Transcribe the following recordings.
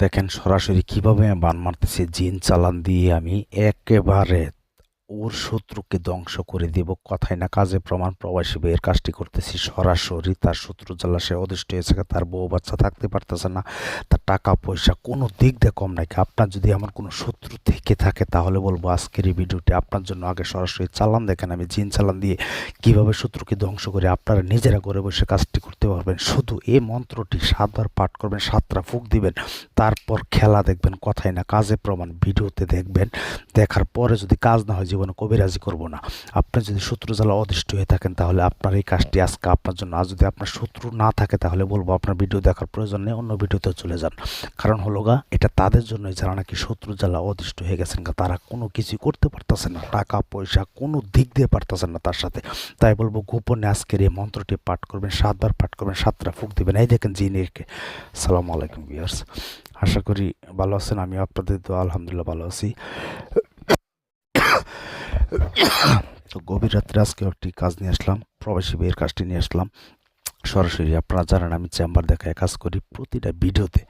দেখেন সরাসরি কীভাবে বান মারতেছি জিন চালান দিয়ে আমি একেবারে ওর শত্রুকে ধ্বংস করে দেব। কথায় না কাজে প্রমাণ প্রবাসী এর কাজটি করতেছি। সরাসরি তার শত্রু জ্বালা সে অদৃষ্ট হয়েছে। তার বউ বাচ্চা থাকতে পারতেছে না। তার টাকা, পয়সা কোনো দিক দিয়ে কম নাকি আপনার যদি আমার কোনো শত্রু থেকে থাকে, তাহলে বলব আজকের এই ভিডিওটি আপনার জন্য আগে সরাসরি চালান। দেখেন আমি জিন চালান দিয়ে কীভাবে শত্রুকে ধ্বংস করে আপনারা নিজেরা করে বসে কাজটি করতে পারবেন। শুধু এই মন্ত্রটি সাতবার পাঠ করবেন, সাতটা ফুক দিবেন, তারপর খেলা দেখবেন। কথায় না কাজে প্রমাণ ভিডিওতে দেখবেন। দেখার পরে যদি কাজ না হয় জীবনে কবিরাজি করব না। আপনি যদি শত্রু জ্বালা অদৃষ্ট হয়ে থাকেন, তাহলে আপনার এই কাজটি আজকে আপনার জন্য। আর যদি আপনার শত্রু না থাকে, তাহলে বলব আপনার ভিডিও দেখার প্রয়োজন নেই, অন্য ভিডিওতে চলে যান। কারণ হলো গা, এটা তাদের জন্যই যারা নাকি শত্রু জ্বালা অদৃষ্ট হয়ে গেছেন তারা কোনো কিছু করতে পারতেছে না। টাকা, পয়সা, কোনো দিক দিয়ে পারতেছেন না তার সাথে। তাই বলব, গোপনে আজকের এই মন্ত্রটি পাঠ করবেন, সাতবার পাঠ করবেন, সাতটা ফুক দিবেন। এই দেখেন জিনিরকে সালামু আলাইকুম ভিউয়ার্স আশা করি ভালো আছেন আমি আপনাদের তো আলহামদুলিল্লাহ ভালো আছি। তো গভীর রাত্রে আজকে একটি কাজ নিয়ে আসলাম, প্রবাসী বিয়ের কাজটি নিয়ে আসলাম। সরাসরি আপনারা জানেন, আমি চেম্বার দেখায় কাজ করি প্রতিটা ভিডিওতে।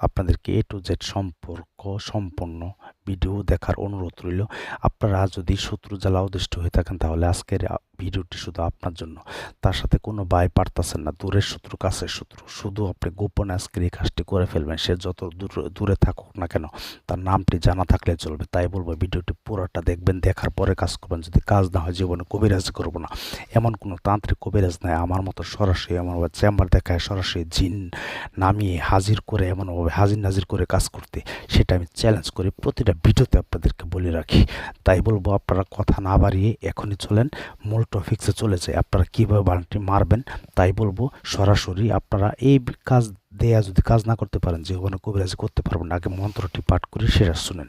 আপনাদেরকে এ টু জেড সম্পর্ক সম্পন্ন ভিডিও দেখার অনুরোধ রইল। আপনারা যদি শত্রু জ্বালা উদ্দিষ্ট হয়ে থাকেন, তাহলে আজকের ভিডিওটি শুধু আপনার জন্য। তার সাথে কোনো বাই পারতেছেন না। দূরের শত্রু, কাছের শত্রু। শুধু আপনি গোপনে আজকের এই কাজটি করে ফেলবেন। সে যত দূর- দূরে থাকুক না কেন, তার নামটি জানা থাকলে চলবে। তাই বলব, ভিডিওটি পুরোটা দেখবেন, দেখার পরে কাজ করবেন। যদি কাজ না হয়, জীবনে কবিরাজ করব না। এমন কোনো তান্ত্রিক কবিরাজ নাই। আমার মতো সরাসরি এমনভাবে চেম্বার দেখায়, সরাসরি জিন নামিয়ে হাজির করে, এমনভাবে হাজির নাজির করে কাজ করতে। সেটা আমি চ্যালেঞ্জ করি। প্রতিটা ভিডিওতে আপনাদেরকে বলে রাখি, তাই বলব আপনারা কথা না বাড়িয়ে এখনই চলেন, মূল টপিক্সে চলে যায় আপনারা কীভাবে বানটি মারবেন, তাই বলব সরাসরি আপনারা এই কাজ দেয়া যদি কাজ না করতে পারেন জীবনে কবিরাজি করতে পারবেন। আগে মন্ত্রটি পাঠ করে সেটা শুনেন।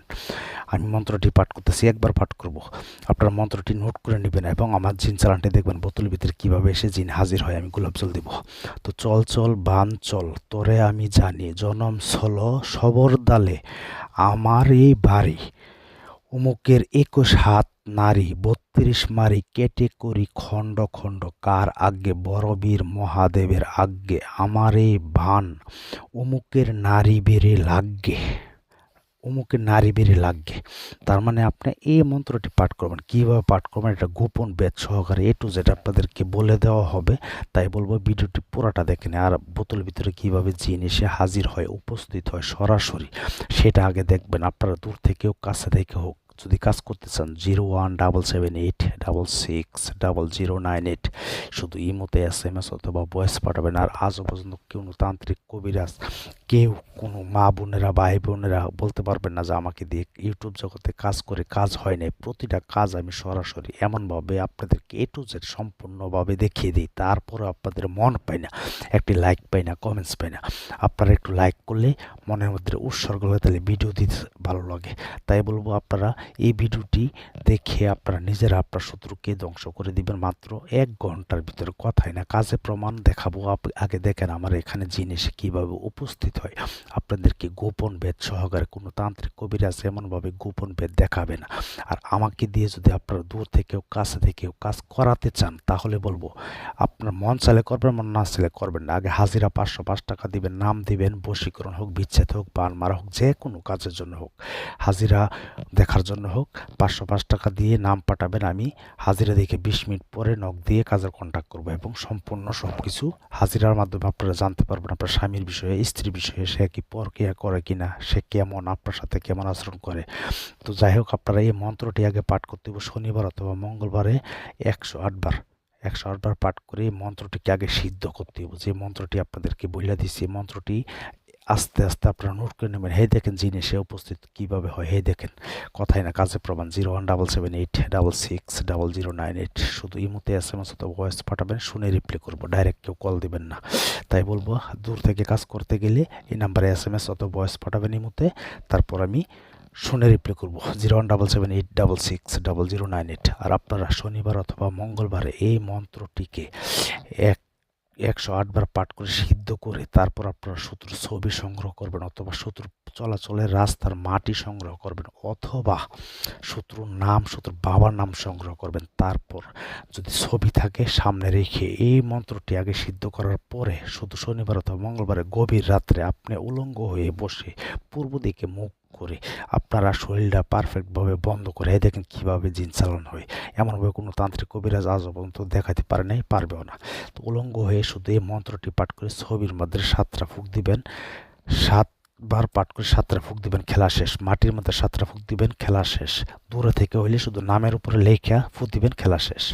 আমি মন্ত্রটি পাঠ করতেছি, একবার পাঠ করব। আপনারা মন্ত্রটি নোট করে নেবেন এবং আমার জিন চালানটি দেখবেন, বোতল ভিতরে কীভাবে এসে জিন হাজির হয়, আমি গোলাপ জল দিব। তো চল চল, বান, চল, তোরে আমি জানি, জনম ছল, সবর দালে আমার এই বাড়ি। অমুকের একুশ হাত নারী, বত্রিশ মারি কেটে করি খণ্ড খণ্ড, কার আজ্ঞে বড়বীর মহাদেবের আজ্ঞে, আমারে ভান অমুকের নারী বেড়ে লাগবে অমুকের নারী বেড়ে লাগবে তার মানে আপনি এই মন্ত্রটি পাঠ করবেন। কীভাবে পাঠ করবেন? এটা গোপন বেদ সহকারে এ টু জেড আপনাদেরকে বলে দেওয়া হবে। তাই বলব ভিডিওটি পুরাটা দেখেন। আর বোতল ভিতরে কীভাবে জিন এসে হাজির হয়, উপস্থিত হয় সরাসরি, সেটা আগে দেখবেন। আপনারা দূর থেকেও, কাছে থেকে হোক যদি কাজ করতে চান zero one double seven eight double six double zero nine eight শুধু ইমোতে, এস এম এস অথবা ভয়েস পাঠাবেন। আর আজও পর্যন্ত কোনো তান্ত্রিক কবিরাজ, কেউ, কোনো মা বোনেরা, ভাই বোনেরা বলতে পারবেন না যে আমাকে দিয়ে ইউটিউব জগতে কাজ করে কাজ হয় নাই। প্রতিটা কাজ আমি সরাসরি এমনভাবে আপনাদেরকে এ টু জেড সম্পূর্ণভাবে দেখিয়ে দিই। তারপরে আপনাদের মন পাই না, একটি লাইক পাই না কমেন্টস পাই না। আপনারা একটু লাইক করলে মনের মধ্যে উৎসর্গ হয়ে তাহলে ভিডিও দিতে ভালো লাগে। তাই বলব আপনারা এই ভিডিওটি দেখে আপনারা নিজেরা আপনার শত্রুকে ধ্বংস করে দিবেন। মাত্র এক ঘণ্টার ভিতরে কথাই না, কাজে প্রমাণ দেখাবো। আগে দেখেন আমার এখানে জিনিসে কীভাবে উপস্থিত হয়। আপনাদেরকে গোপন ভেদ সহকারে কোনো তান্ত্রিক কবিরাজ এমনভাবে গোপন ভেদ দেখাবে না। আর আমাকে দিয়ে যদি আপনারা দূর থেকেও, কাছে থেকেও কাজ করাতে চান, তাহলে বলব আপনার মন চাইলে করবেন, মন না চাইলে করবেন না। আগে হাজিরা পাঁচশো পাঁচ টাকা দিবেন, নাম দিবেন, বশীকরণ হোক বিচ্ছেদ হোক বান মারা হোক, যে কোনো কাজের জন্য হোক, হাজিরা দেখার জন্য হোক, পাঁচশো পাঁচ টাকা দিয়ে নাম পাঠাবেন আমি, হাজিরা দেখে বিশ মিনিট পরে নখ দিয়ে কাজের কন্ট্যাক্ট করব এবং সম্পূর্ণ সব কিছু হাজিরার মাধ্যমে আপনারা জানতে পারবেন আপনার স্বামীর বিষয়ে, স্ত্রীর বিষয়ে, সে কি পরকিয়া করে কি না সে কেমন, আপনার সাথে কেমন আচরণ করে। তো যাই হোক, আপনারা এই মন্ত্রটি আগে পাঠ করতে হবে, শনিবার অথবা মঙ্গলবারে একশো আটবার একশো আটবার পাঠ করে মন্ত্রটিকে আগে সিদ্ধ করতে হবে। যে মন্ত্রটি আপনাদেরকে বইলা দিচ্ছি মন্ত্রটি আস্তে আস্তে আপনারা নোট করে নেবেন। হে দেখেন জিনিসে উপস্থিত কীভাবে হয়, হে দেখেন। কথাই না কাজে প্রমাণ zero one double seven eight, double six, double zero nine eight. শুধু ইমোতে এস এম এস অথবা ভয়েস পাঠাবেন, শুনে রিপ্লাই করব। ডাইরেক্ট কেউ কল দেবেন না। তাই বলব, দূর থেকে কাজ করতে গেলে এই নাম্বারে এস এম এস অথবা ভয়েস পাঠাবেন ইমোতে তারপর আমি শুনে রিপ্লাই করব। Zero one double seven eight, double six, double zero nine eight. আর আপনারা শনিবার অথবা মঙ্গলবার এই মন্ত্রটিকে এক একশো আটবার পাঠ করে সিদ্ধ করে তারপর আপনারা শত্রুর ছবি সংগ্রহ করবেন অথবা শত্রুর চলাচলের রাস্তার মাটি সংগ্রহ করবেন অথবা শত্রুর নাম, শত্রুর বাবার নাম সংগ্রহ করবেন। তারপর যদি ছবি থাকে সামনে রেখে এই মন্ত্রটি আগে সিদ্ধ করার পরে শুধু শনিবার অথবা মঙ্গলবারে গভীর রাত্রে আপনি উলঙ্গ হয়ে বসে পূর্ব দিকে মুখ করে আপনারা শরীরটা পারফেক্টভাবে বন্ধ করে দেখেন কীভাবে জিন চালানো হয়। এমনভাবে কোনো তান্ত্রিক কবিরাজ আজও পর্যন্ত দেখাতে পারে নাই, পারবেও না। তো উলঙ্গ হয়ে শুধু এই মন্ত্রটি পাঠ করে ছবির মধ্যে সাতটা ফুক দিবেন, সাতবার পাঠ করে সাতটা ফুক দিবেন, খেলা শেষ। মাটির মধ্যে সাতটা ফুক দিবেন, খেলা শেষ। দূরে থেকে হইলে শুধু নামের উপরে লেখা ফুক দিবেন, খেলা শেষ।